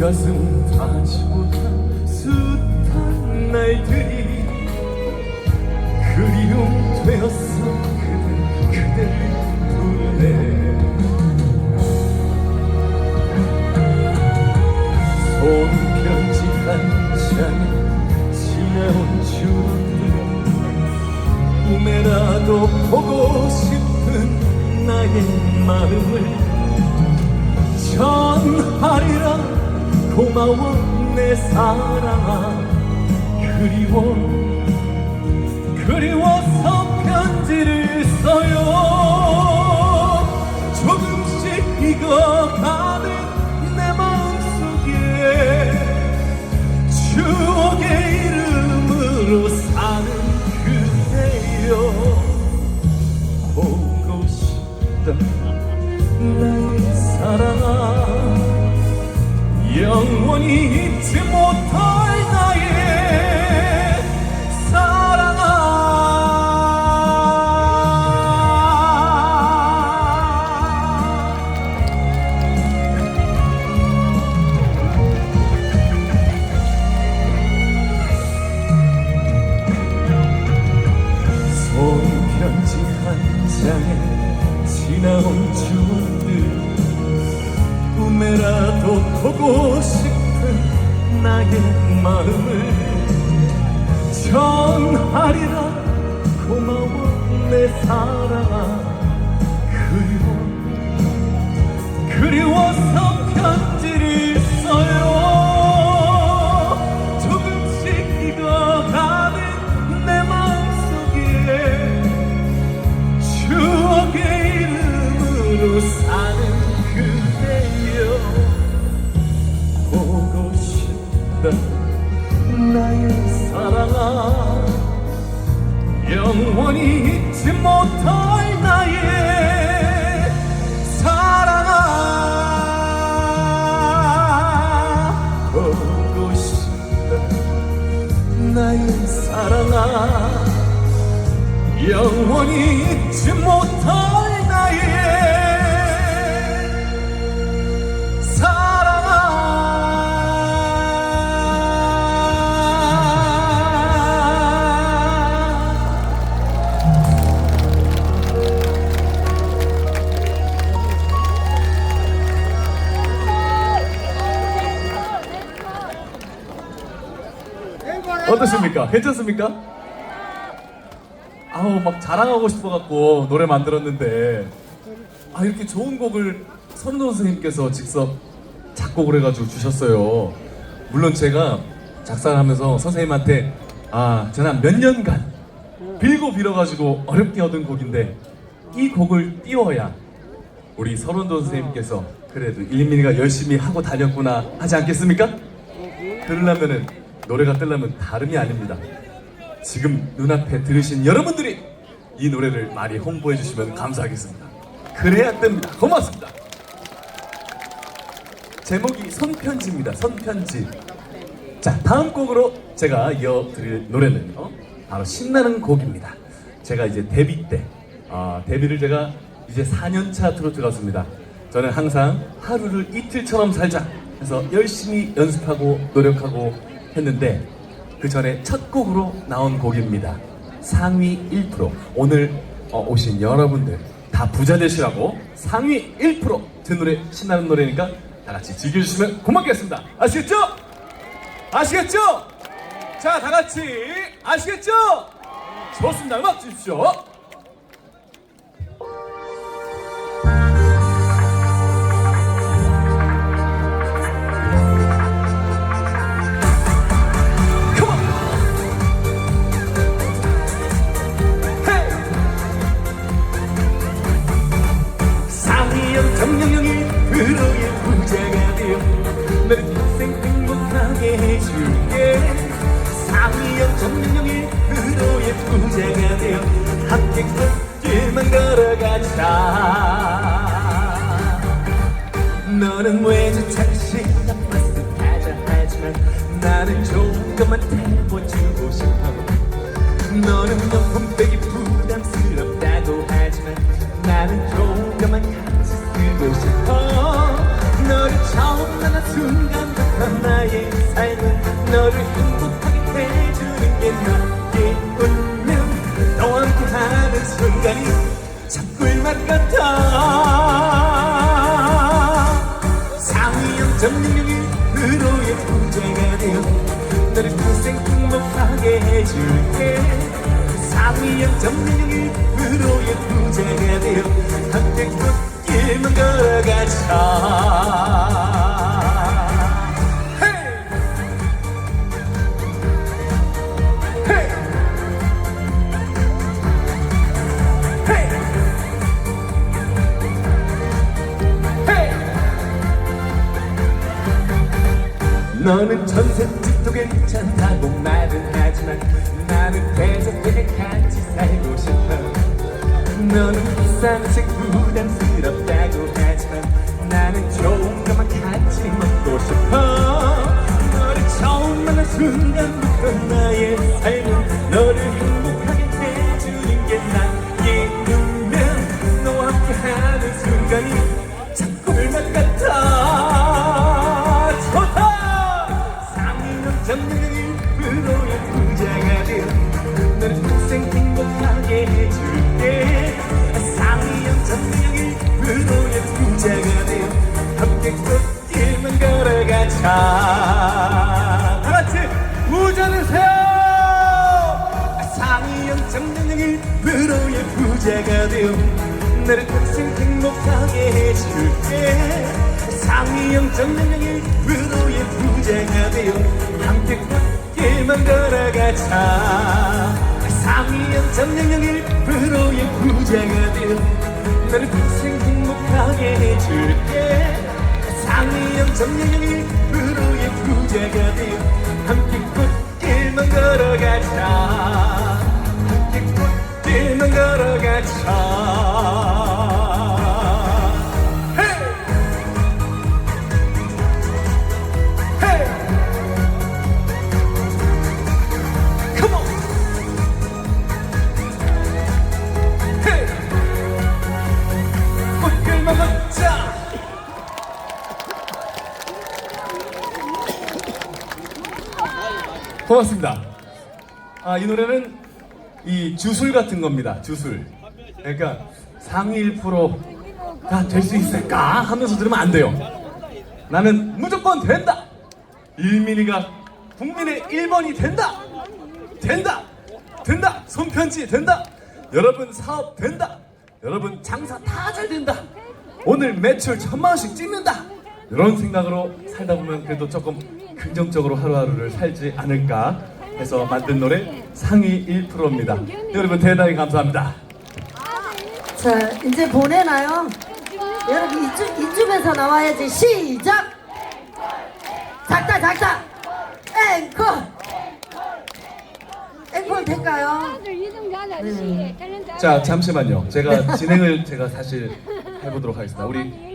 가슴 못한 숱한 날들이 그리움 되었어. 그대 그대를 부르네 손편지 한 장에 지나온 추억들 꿈에라도 보고 싶은 나의 마음을 전하리라 고마워 내 사랑아. 그리워 그리워서 편지를 써요. 조금씩 익어가 나의 마음을 전하리라. 고마워 내 사랑아. 그리워 그리워서 편지를 써요. 조금씩 익어가는 내 마음속에 추억의 이름으로 사는 영원히 잊지 못할 나의 사랑아. 보고 싶다 나의 사랑아. 영원히 잊지 못할 나의 어떠십니까? 괜찮습니까? 아우 막 자랑하고 싶어갖고 노래 만들었는데 아 이렇게 좋은 곡을 선우 선생님께서 직접 작곡을 해가지고 주셨어요. 물론 제가 작사를 하면서 선생님한테 아 지난 몇 년간 빌고 빌어가지고 어렵게 얻은 곡인데 이 곡을 띄워야 우리 서른도 선생님께서 그래도 일민이가 열심히 하고 다녔구나 하지 않겠습니까? 그러려면은 노래가 뜨려면 다름이 아닙니다. 지금 눈앞에 들으신 여러분들이 이 노래를 많이 홍보해 주시면 감사하겠습니다. 그래야 뜹니다. 고맙습니다. 제목이 손편지입니다. 손편지. 자, 다음 곡으로 제가 이어드릴 노래는요. 바로 신나는 곡입니다. 제가 이제 데뷔 때, 아, 데뷔를 제가 이제 4년차 트로트 가수입니다. 저는 항상 하루를 이틀처럼 살자 해서 열심히 연습하고 노력하고 했는데 그 전에 첫 곡으로 나온 곡입니다. 상위 1% 오늘 어, 오신 여러분들 다 부자 되시라고 상위 1%제 노래 신나는 노래니까 다 같이 즐겨주시면 고맙겠습니다. 아시겠죠? 아시겠죠? 자, 다 같이 아시겠죠? 좋습니다. 음악 주십시오. 줄게. 상이형 정영영이 프로의 부자가 되어 함께 꽃길만 걸어가자. 너는 외주차 시간 마스하자 하지만 나는 조금만 태워주고 싶어 너는 명품 빼기 부 행복하게 해주는 게 나의 운명. 너와 함께 하는 순간이 참 꿀맛 같아. 상위 0.6으로의 부자가 되어 너를 평생 행복하게 해줄게. 상위 0.6으로의 부자가 되어 함께 꽃길만 걸어가자 너는 천생집도 괜찮다 자 다 같이 우전으세요. 상이형 정명이 프로의 부자가 되어 너를 평생 행복하게 해줄게. 상이형 정명이 프로의 부자가 되어 함께 꽃길만 걸어가자. 상이형 정명이 프로의 부자가 되어 너를 평생 행복하게 해줄게 상이형 정명이 프로의 부자가 되어 함께 꽃길만 걸어가자. 함께 꽃길만 걸어가자 고맙습니다. 아, 이 노래는 이 주술 같은 겁니다. 주술. 그러니까 상위 1%가 될 수 있을까 하면서 들으면 안 돼요. 나는 무조건 된다. 일민이가 국민의 1번이 된다. 된다. 된다. 손편지 된다. 여러분 사업 된다. 여러분 장사 다 잘 된다. 오늘 매출 천만 원씩 찍는다. 이런 생각으로 살다 보면 그래도 조금 긍정적으로 하루하루를 살지 않을까 해서 만든 노래 상위 1%입니다. 여러분 대단히 감사합니다. 자, 이제 보내나요? 여러분 이쪽, 이쪽에서 나와야지. 시작! 작다, 작다! 앵콜! 앵콜 될까요? 탤런트 자 잠시만요. 제가 진행을 제가 사실 해보도록 하겠습니다. 우리